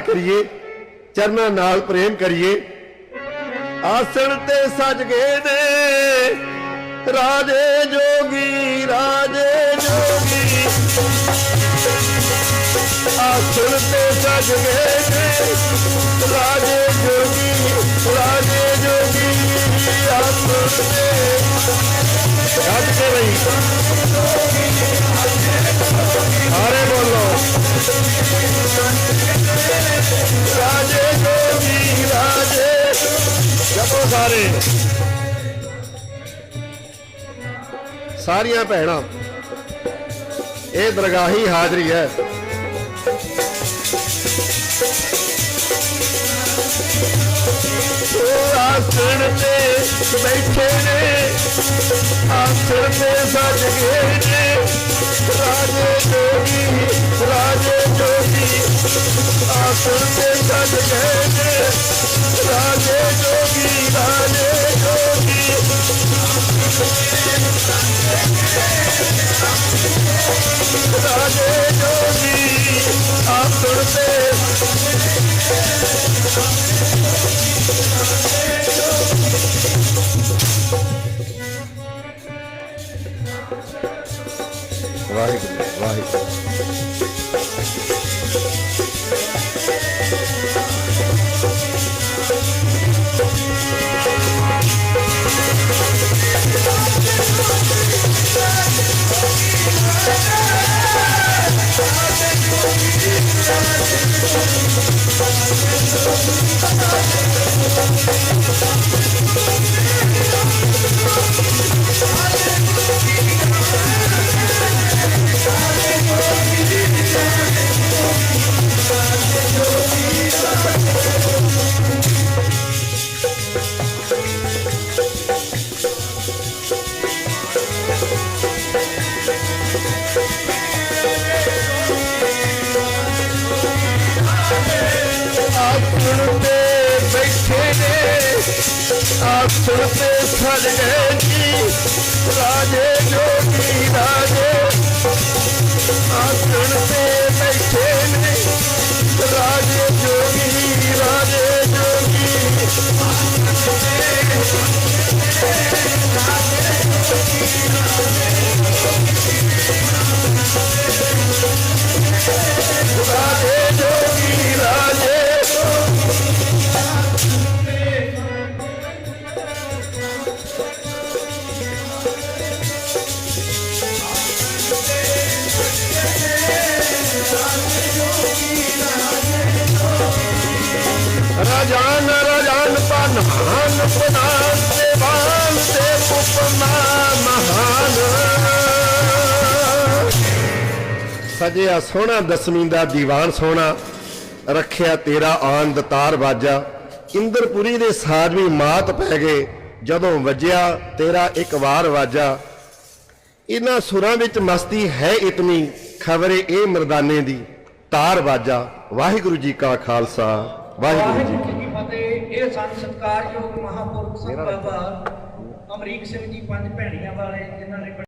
ਕਰੀਏ, ਚਰਨਾਂ ਨਾਲ ਪ੍ਰੇਮ ਕਰੀਏ। ਆਸਣ ਤੇ ਸਜ ਗਏ ਨੇ ਰਾਜੇ ਜੋਗੀ ਰਾਜੇ ਜੋਗੀ। ਆਸਣ ਤੇ ਸਜ ਗਏ ਨੇ ਰਾਜੇ ਜੋਗੀ ਰਾਜੇ ਜੋਗੀ। ਆਸਣ ਤੇ ਸਜ ਕੇ ਸਾਰੇ। ਸਾਰੀਆਂ ਭੈਣਾਂ, ਇਹ ਦਰਗਾਹੀ ਹਾਜ਼ਰੀ ਹੈ। ਉਹ ਆਸਣ ਤੇ ਬੈਠੇ ਨੇ ਆਸਣ ਤੇ ਸਜ ਗਏ ਨੇ। ਰਾਜੇ ਜੋਗੀ ਰਾਜੇ ਜੋਗੀ ਆਸਣ ਤੇ ਸਜ ਗਏ ਨੇ। ਰਾਜੇ ਜੋਗੀ ਆਸਣ ਤੇ ਵਾਹਿਗੁਰੂ ਵਾਹਿਗੁਰੂ। ਆਸਣ ਆਸਣ ਤੇ ਸਜ ਗਏ ਜੀ ਰਾਜੇ ਰਾਜਾਨ ਰਾਜਾਨ ਪਨਾਨ ਪਨਾਨ ਦੇਵਾਨ ਤੇ ਉਪਮਾ ਮਹਾਨ। ਸਜਿਆ ਸੋਹਣਾ ਦਸਵੀਂ ਦਾ ਦੀਵਾਨ ਸੋਹਣਾ, ਰੱਖਿਆ ਤੇਰਾ ਆਨ ਦਤਾਰ ਬਾਜਾ ਇੰਦਰਪੁਰੀ ਦੇ ਸਾਜਵੀ ਮਾਤ ਪੈ ਗਏ, ਜਦੋਂ ਵੱਜਿਆ ਤੇਰਾ ਇੱਕ ਵਾਰ ਵਾਜਾ। ਇਹਨਾਂ ਸੁਰਾਂ ਵਿੱਚ ਮਸਤੀ ਹੈ ਇਤਨੀ, ਖਬਰੇ ਇਹ ਮਰਦਾਨੇ ਦੀ। ਤਾਰ ਬਾਜਾ ਵਾਹਿਗੁਰੂ ਜੀ ਕਾ ਖਾਲਸਾ ਵਾਹਿਗੁਰੂ ਜੀ ਕੀ ਫਤਿਹ। ਇਹ ਸੰਤ ਸਤਕਾਰਯੋਗ ਮਹਾਪੁਰਖ ਸੰਤ ਬਾਬਾ ਅਮਰੀਕ ਸਿੰਘ ਜੀ ਪੰਜ ਭੈਣੀਆਂ ਵਾਲੇ ਜਿਨ੍ਹਾਂ ਨੇ